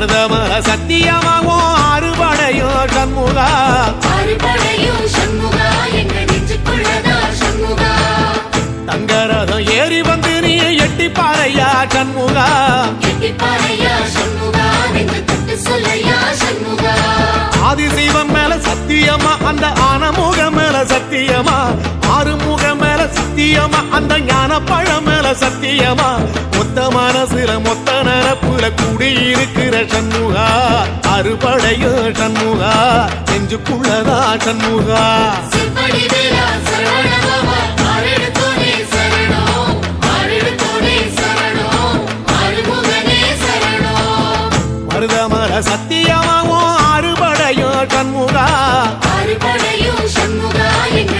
அர்த்தமா சத்தியமாவும் அறுபடையும் சண்முகா? தங்க ரதம் ஏறி வந்து நீ எட்டி பாறையா சண்முகா? ஆதிசைவம் மேல சத்தியமா? அந்த ஆனமுகம் மேல சத்தியமா? சத்தியமா? அந்த ஞான பழம் மேல சத்தியமா? மொத்த மனசுல மொத்த நரப்புல கூடியிருக்கிற சண்முகா. அறுபடையும் சண்முகா. நெஞ்சுக்குள்ளதா சண்முகா. மருதமர சத்தியமாவும் அறுபடையும் சண்முகா. ஆறுபடையும் சண்முகா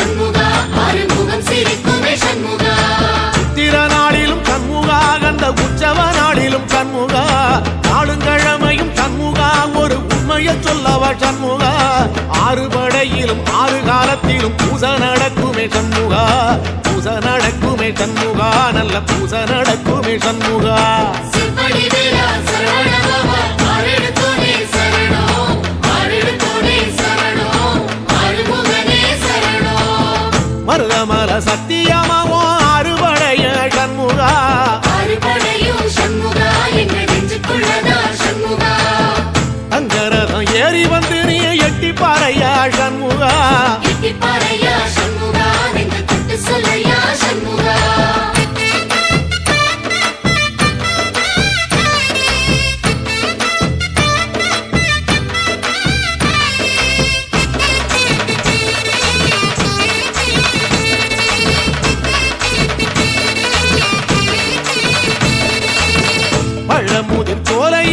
காலத்திலும் ஆறு காலத்திலும் பூச நடக்குமே சண்முகா. பூச நடக்குமே சண்முகா. நல்ல பூச நடக்குமே சண்முகா.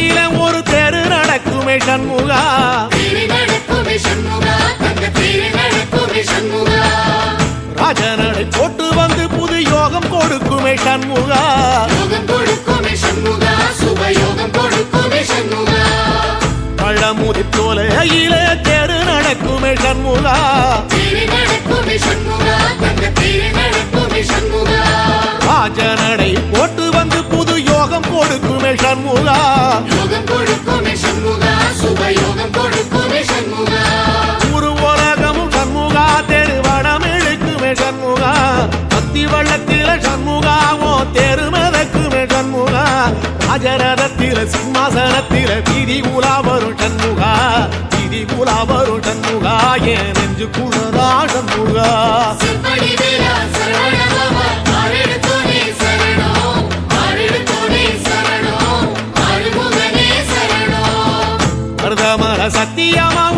சோலையில ஒரு தெரு நடக்குமே சண்முகா. ராஜனடை போட்டு வந்து புது யோகம் கொடுக்குமே சண்முகா. சண்முகா பழமுதிர் சோலையில தெரு நடக்குமே சண்முகா. நடக்குமே சண்முகா நடக்குமே சண்முகா. கொடுக்குமே சண்முகா. யோகம் கொடுக்குமே சண்முகா சுபயோகம் கொடுக்குமே சண்முகா. ஒரு உலகமும் சண்முகா தெருவடம் இழுக்குமே சண்முகா. பத்தி வள்ளத்தில சண்முகாவோ தெரு மிதக்குமே சண்முகா. ராஜரதத்தில சிம்மாசனத்தில வீதி உலா வரும் சண்முகா. வீதி உலா வரும் சண்முகா என் நெஞ்சு குளரா சண்முகா. மருதமர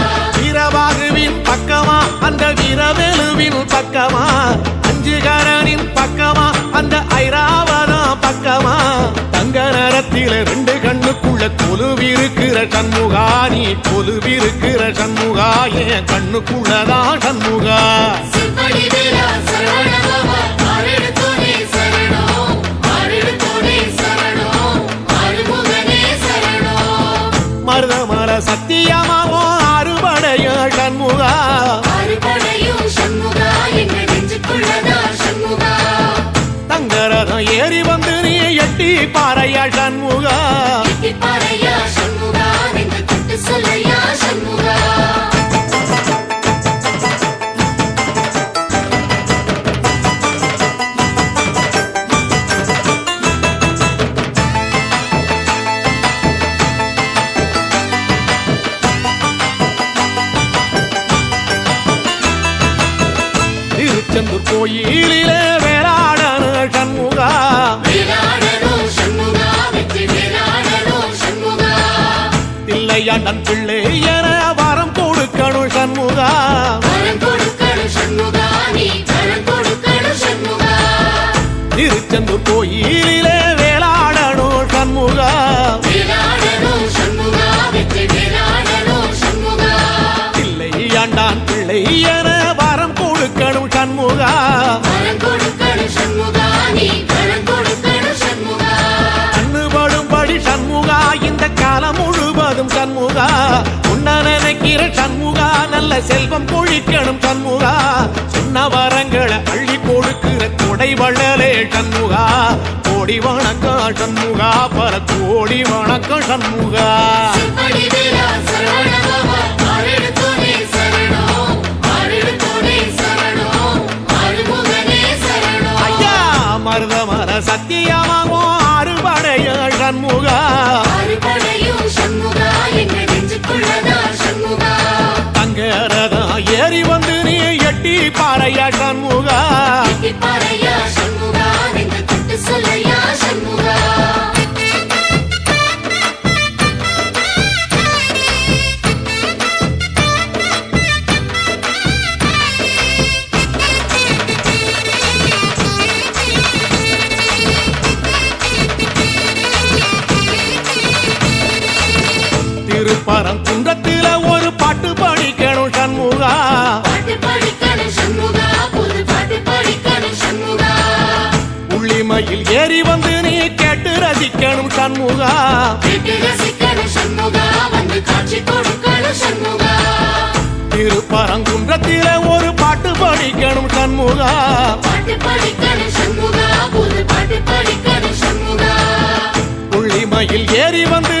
வீரவேலுவின் பக்கமா? அஞ்சுகாரனின் பக்கமா? அந்த ஐராவதா பக்கமா? தங்க நேரத்தில ரெண்டு கண்ணுக்குள்ள கொலுவிருக்கிற சண்முகா நீ கொலுவிருக்கிற சண்முகா என் கண்ணுக்குள்ளதான் சண்முகா. எட்டி பாறையா சண்முகா? திருச்செந்தூர் கோயிலிலே செல்வம் பொழிக்கணும் சண்முகா. சொன்ன வரங்களை அள்ளி கொடுக்கிற கொடை வள்ளலே சண்முகா. கோடி வணக்கம் சண்முகா பல கோடி வணக்கம் சண்முகா. செவ்வடி வேலா சரவணபவ ஆரெடுத்தோனே சரணம் திருப்பரம் குன்றத்தில ஒரு பாட்டு படிக்கணும் சண்முகா. உள்ளிமையில் ஏறி வந்து நீ கேட்டு ரசிக்கணும் சண்முகா. திருப்பரங்குன்றத்தில ஒரு பாட்டு படிக்கணும் சண்முகா. உள்ளிமையில் ஏறி வந்து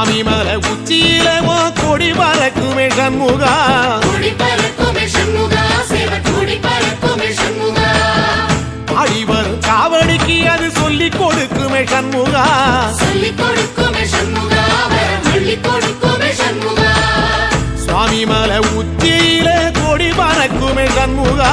சுவாமி மலை உச்சியில உன் கொடி பறக்குமே சண்முகா. வரும் காவடிக்கு அது சொல்லி கொடுக்குமே சண்முகா. சுவாமி மலை உச்சியில கொடி பறக்குமே சண்முகா.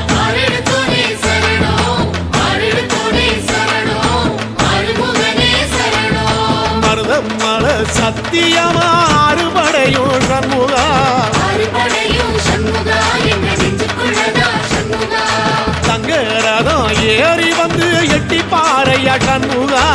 சத்தியமா அறுபடையும் சண்முகா? தங்க ரதம் ஏறி வந்து எட்டி பாறையா சண்முகா.